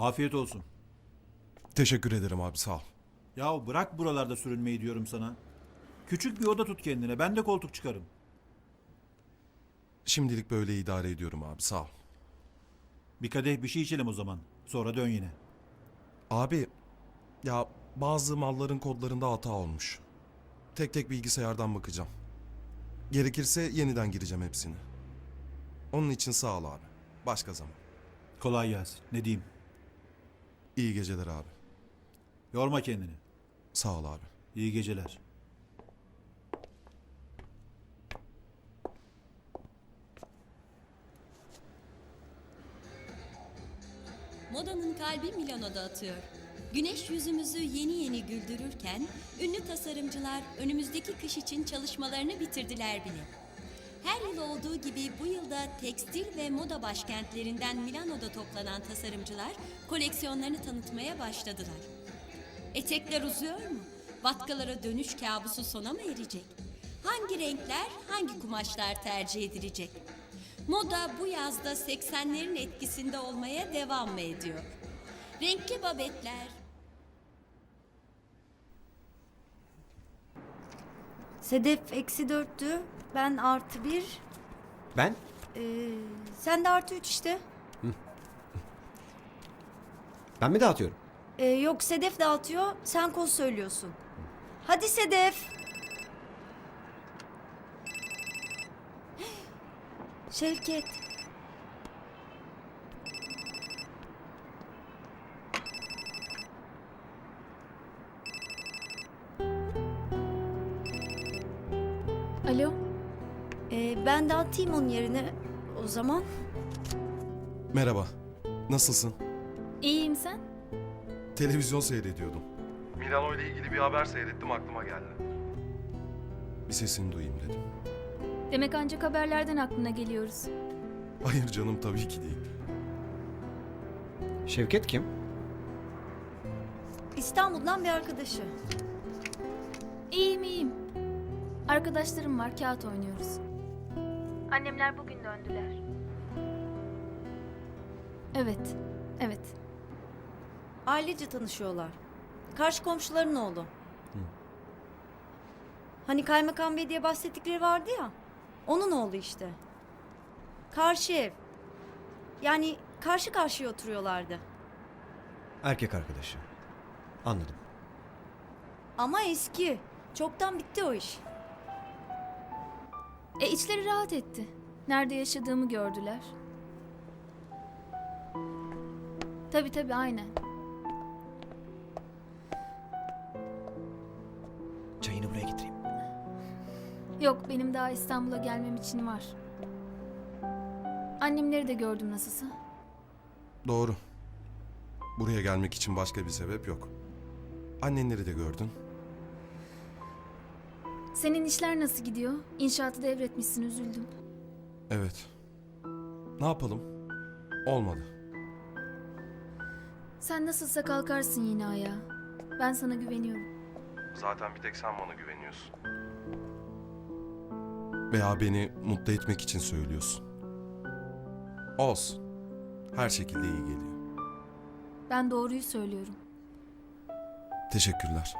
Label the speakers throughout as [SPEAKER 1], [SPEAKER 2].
[SPEAKER 1] Afiyet olsun.
[SPEAKER 2] Teşekkür ederim abi sağ ol.
[SPEAKER 1] Ya bırak buralarda sürünmeyi diyorum sana. Küçük bir oda tut kendine. Ben de koltuk çıkarım.
[SPEAKER 2] Şimdilik böyle idare ediyorum abi sağ ol.
[SPEAKER 1] Bir kadeh bir şey içelim o zaman. Sonra dön yine.
[SPEAKER 2] Abi ya bazı malların kodlarında hata olmuş. Tek tek bilgisayardan bakacağım. Gerekirse yeniden gireceğim hepsini. Onun için sağ ol abi. Başka zaman.
[SPEAKER 1] Kolay gelsin. Ne diyeyim?
[SPEAKER 2] İyi geceler abi.
[SPEAKER 1] Yorma kendini.
[SPEAKER 2] Sağ ol abi.
[SPEAKER 1] İyi geceler.
[SPEAKER 3] Modanın kalbi Milano'da atıyor. Güneş yüzümüzü yeni yeni güldürürken ünlü tasarımcılar önümüzdeki kış için çalışmalarını bitirdiler bile. Her yıl olduğu gibi bu yılda tekstil ve moda başkentlerinden Milano'da toplanan tasarımcılar koleksiyonlarını tanıtmaya başladılar. Etekler uzuyor mu? Vatkalara dönüş kabusu sona mı erecek? Hangi renkler, hangi kumaşlar tercih edilecek? Moda bu yazda 80'lerin etkisinde olmaya devam mı ediyor? Renkli babetler,
[SPEAKER 4] Sedef eksi dörttü. Ben artı bir.
[SPEAKER 5] Ben?
[SPEAKER 4] Ee, sen de artı üç işte.
[SPEAKER 5] Ben mi dağıtıyorum?
[SPEAKER 4] Ee, yok Sedef dağıtıyor. Sen koz söylüyorsun. Hadi Sedef. Şevket. Ben dağıtayım onun yerine o zaman.
[SPEAKER 2] Merhaba. Nasılsın?
[SPEAKER 6] iyiyim sen?
[SPEAKER 2] Televizyon seyrediyordum. Milano ile ilgili bir haber seyrettim aklıma geldi. Bir sesini duyayım dedim.
[SPEAKER 6] Demek ancak haberlerden aklına geliyoruz.
[SPEAKER 2] Hayır canım tabii ki değil.
[SPEAKER 5] Şevket kim?
[SPEAKER 4] İstanbul'dan bir arkadaşı.
[SPEAKER 6] İyiyim iyiyim. Arkadaşlarım var, kağıt oynuyoruz. Annemler bugün döndüler. Evet, evet.
[SPEAKER 4] Ailece tanışıyorlar. Karşı komşuların oğlu. Hani kaymakam bey diye bahsettikleri vardı ya. Onun oğlu işte. Karşı ev. Yani karşı karşıya oturuyorlardı.
[SPEAKER 5] Erkek arkadaşı. Anladım.
[SPEAKER 4] Ama eski. Çoktan bitti o iş.
[SPEAKER 6] E içleri rahat etti. Nerede yaşadığımı gördüler. Tabii tabii aynen.
[SPEAKER 5] Çayını buraya getireyim.
[SPEAKER 6] Yok benim daha İstanbul'a gelmem için var. Annemleri de gördüm nasılsa.
[SPEAKER 2] Doğru. Buraya gelmek için başka bir sebep yok. Annenleri de gördün.
[SPEAKER 6] Senin işler nasıl gidiyor? İnşaatı devretmişsin üzüldüm.
[SPEAKER 2] Evet. Ne yapalım? Olmadı.
[SPEAKER 6] Sen nasılsa kalkarsın yine ayağa. Ben sana güveniyorum.
[SPEAKER 2] Zaten bir tek sen bana güveniyorsun. Veya beni mutlu etmek için söylüyorsun. Olsun. Her şekilde iyi geliyor.
[SPEAKER 6] Ben doğruyu söylüyorum.
[SPEAKER 2] Teşekkürler.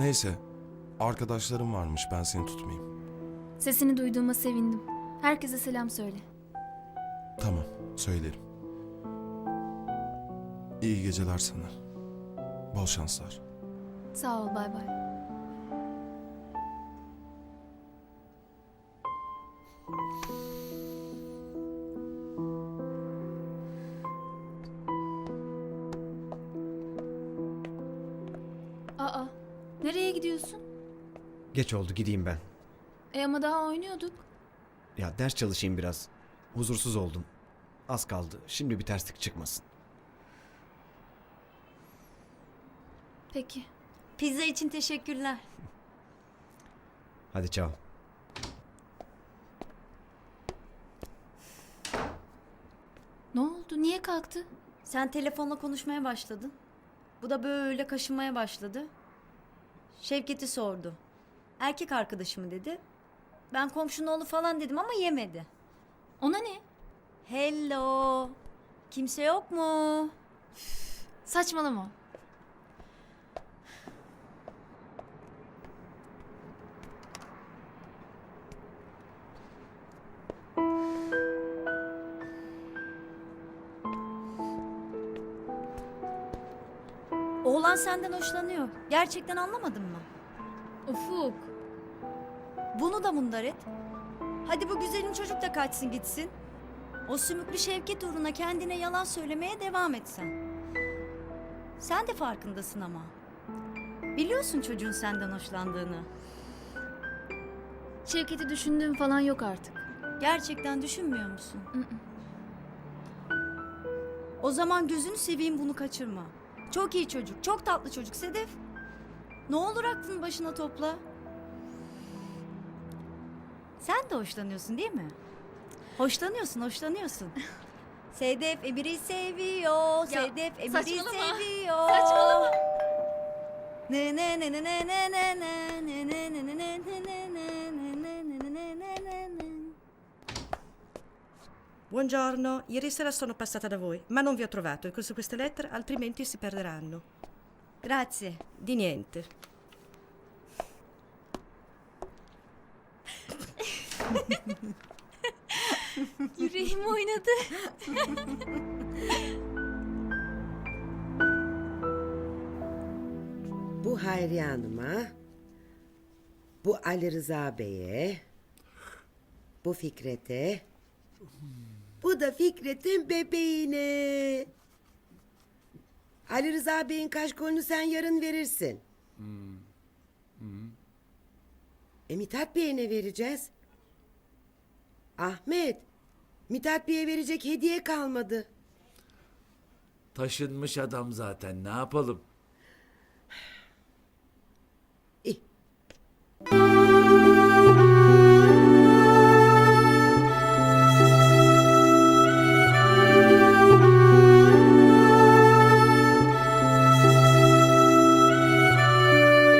[SPEAKER 2] Neyse. Arkadaşlarım varmış ben seni tutmayayım.
[SPEAKER 6] Sesini duyduğuma sevindim. Herkese selam söyle.
[SPEAKER 2] Tamam söylerim. İyi geceler sana. Bol şanslar.
[SPEAKER 6] Sağ ol bay bay. Aa, nereye gidiyorsun?
[SPEAKER 5] Geç oldu gideyim ben.
[SPEAKER 6] E ama daha oynuyorduk.
[SPEAKER 5] Ya ders çalışayım biraz. Huzursuz oldum. Az kaldı. Şimdi bir terslik çıkmasın.
[SPEAKER 6] Peki.
[SPEAKER 4] Pizza için teşekkürler.
[SPEAKER 5] Hadi çao.
[SPEAKER 6] Ne oldu? Niye kalktı?
[SPEAKER 4] Sen telefonla konuşmaya başladın. Bu da böyle kaşınmaya başladı. Şevket'i sordu. Erkek arkadaşı mı dedi. Ben komşunun oğlu falan dedim ama yemedi.
[SPEAKER 6] Ona ne?
[SPEAKER 4] Hello. Kimse yok mu?
[SPEAKER 6] Saçmalama.
[SPEAKER 4] Oğlan senden hoşlanıyor. Gerçekten anlamadın mı?
[SPEAKER 6] Ufuk.
[SPEAKER 4] Bunu da mundar et. Hadi bu güzelim çocuk da kaçsın gitsin. O sümüklü Şevket uğruna kendine yalan söylemeye devam etsen. Sen de farkındasın ama. Biliyorsun çocuğun senden hoşlandığını.
[SPEAKER 6] Şevket'i düşündüğüm falan yok artık.
[SPEAKER 4] Gerçekten düşünmüyor musun? O zaman gözünü seveyim bunu kaçırma. Çok iyi çocuk, çok tatlı çocuk Sedef. Ne olur aklını başına topla. Sen de hoşlanıyorsun değil mi? Hoşlanıyorsun, hoşlanıyorsun. Sedef Emir'i seviyor, Sedef Emir'i
[SPEAKER 6] saçmalama.
[SPEAKER 4] seviyor.
[SPEAKER 6] Saçmalama.
[SPEAKER 4] Ne ne ne ne ne ne ne ne
[SPEAKER 7] Buongiorno, ieri sera sono passata da voi, ma non vi ho trovato e questo queste lettere altrimenti si perderanno.
[SPEAKER 4] Grazie.
[SPEAKER 7] Di niente.
[SPEAKER 6] Yüreğim oynadı.
[SPEAKER 8] Bu Hayriye Hanım'a, bu Ali Rıza Bey'e, bu Fikret'e, bu da Fikret'in bebeğine. Ali Rıza Bey'in kaşkolunu sen yarın verirsin. E Mithat Bey'e ne vereceğiz? Ahmet, Mithat Bey'e verecek hediye kalmadı.
[SPEAKER 9] Taşınmış adam zaten ne yapalım?